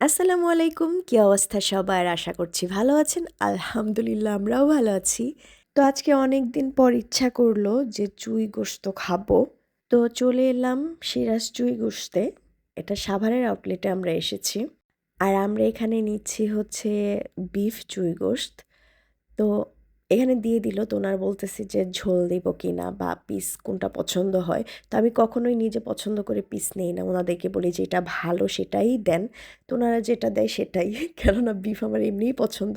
আসসালামু আলাইকুম, কি অবস্থা সবার? আশা করছি ভালো আছেন। আলহামদুলিল্লাহ, আমরাও ভালো আছি। তো আজকে অনেক দিন পর ইচ্ছা করল যে চুই গোস্ত খাব। তো চলে এলাম সিরাজ চুই গোস্তে এটা সাভারের আউটলেটে আমরা এসেছি। আর আমরা এখানে নিচ্ছি হচ্ছে বিফ চুই গোস্ত তো এখানে দিয়ে দিল তো ওনারা বলতেছে যে ঝোল দিব কি না বা পিস কোনটা পছন্দ হয়। তো আমি কখনোই নিজে পছন্দ করে পিস নেই না। ওনাদেরকে বলি যে এটা ভালো সেটাই দেন। তো ওনারা যেটা দেয় সেটাই। কেননা বিফ আমার এমনিই পছন্দ।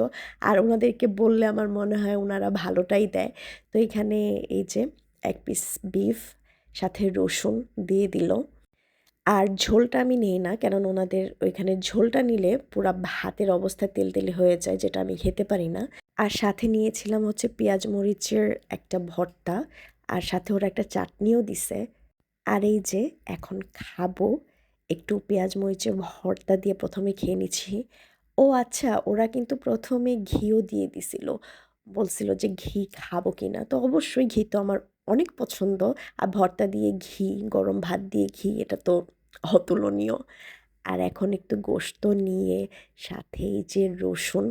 আর ওনাদেরকে বললে আমার মনে হয় ওনারা ভালোটাই দেয়। তো এখানে এই যে এক পিস বিফ সাথে রসুন দিয়ে দিল। আর ঝোলটা আমি নেই না, কেননা ওনাদের ওইখানে ঝোলটা নিলে পুরা ভাতের অবস্থা তেল তেলে হয়ে যায়, যেটা আমি খেতে পারি না। আর সাথে নিয়েছিলাম হচ্ছে পেঁয়াজ মরিচের একটা ভর্তা, আর সাথে ওরা একটা চাটনিও দিছে। আর এই যে এখন খাব, একটু পেঁয়াজ মরিচের ভর্তা দিয়ে প্রথমে খেয়ে নিচ্ছি। ও আচ্ছা ওরা কিন্তু প্রথমে ঘিও দিয়ে দিছিল। বলছিল যে ঘি খাব কি না তো অবশ্যই ঘি তো আমার অনেক পছন্দ। আর ভর্তা দিয়ে ঘি, গরম ভাত দিয়ে ঘি, এটা তো অতুলনীয়। আর এখন একটু গোস্ত নিয়ে, সাথে এই যে রসুন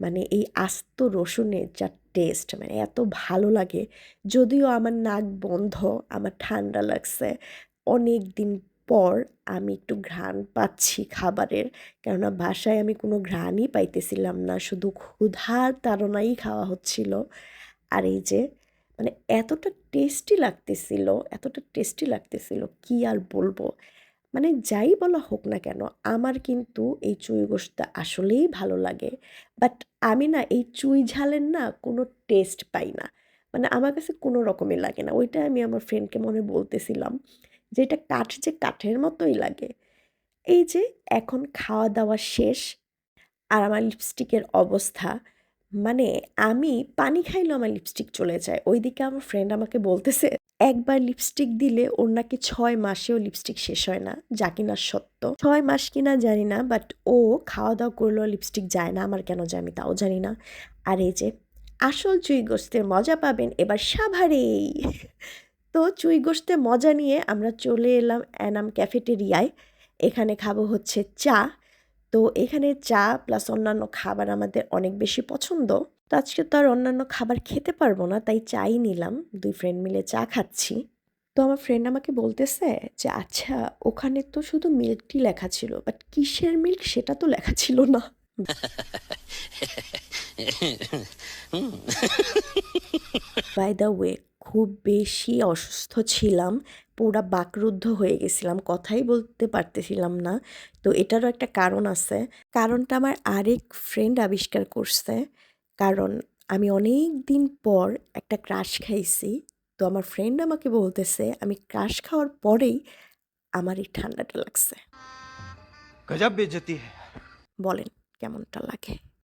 মানে এই আস্ত রসুনের যা টেস্ট মানে এত ভালো লাগে, যদিও আমার নাক বন্ধ, আমার ঠান্ডা লাগছে। অনেক দিন পর আমি একটু ঘ্রাণ পাচ্ছি খাবারের, কেননা বাসায় আমি কোনো ঘ্রাণই পাইতেছিলাম না, শুধু ক্ষুধার তাড়নাই খাওয়া হচ্ছিল। আর এই যে মানে এতটা টেস্টি লাগতেছিল, এতটা টেস্টি লাগতেছিল, কি আর বলব? মানে যাই বলা হোক না কেন, আমার কিন্তু এই চুই গোশটা আসলেই ভালো লাগে। বাট আমি না এই চুই ঝালের না কোনো টেস্ট পাই না। মানে আমার কাছে কোনো রকমের লাগে না। ওইটা আমি আমার ফ্রেন্ডকে মনে বলতেছিলাম যে এটা কাঠ যে কাঠের মতোই লাগে। এই যে এখন খাওয়া দাওয়া শেষ আর আমার লিপস্টিকের অবস্থা মানে আমি পানি খাইলেও আমার লিপস্টিক চলে যায়। ওইদিকে আমার ফ্রেন্ড আমাকে বলতেছে, একবার লিপস্টিক দিলে ওর নাকি ছয় মাসেও লিপস্টিক শেষ হয় না, যা কিনা সত্য। ছয় মাস কিনা জানি না বাট ও খাওয়া দাওয়া করলেও লিপস্টিক যায় না, আমার কেন যায় আমি তাও জানি না। আর এই যে, আসল চুই গোস্তের মজা পাবেন এবার সাভারেই। তো চুই গোস্তের মজা নিয়ে আমরা চলে এলাম অ্যানাম ক্যাফেটেরিয়ায়। এখানে খাব হচ্ছে চা তো এখানে চা প্লাস অন্যান্য খাবার আমাদের অনেক বেশি পছন্দ। তো আজকে তো আর অন্যান্য খাবার খেতে পারব না তাই চাই নিলাম। দুই ফ্রেন্ড মিলে চা খাচ্ছি। তো আমার ফ্রেন্ড আমাকে বলতেছে যে আচ্ছা ওখানে তো শুধু মিল্কটি লেখা ছিল বাট কিসের মিল্ক সেটা তো লেখা ছিল না। বাই দ্য ওয়ে খুব বেশি অসুস্থ ছিলাম পুরা বাকরুদ্ধ হয়ে গেছিলাম কথাই বলতে পারতেছিলাম না। তো এটারও একটা কারণ আছে। কারণটা আমার আরেক ফ্রেন্ড আবিষ্কার করছে কারণ আমি অনেক দিন পর একটা ক্রাশ খাইছি। তো আমার ফ্রেন্ড আমাকে বলতেছে আমি ক্রাশ খাওয়ার পরেই আমার এই ঠান্ডাটা লাগছে। বলেন কেমনটা লাগে?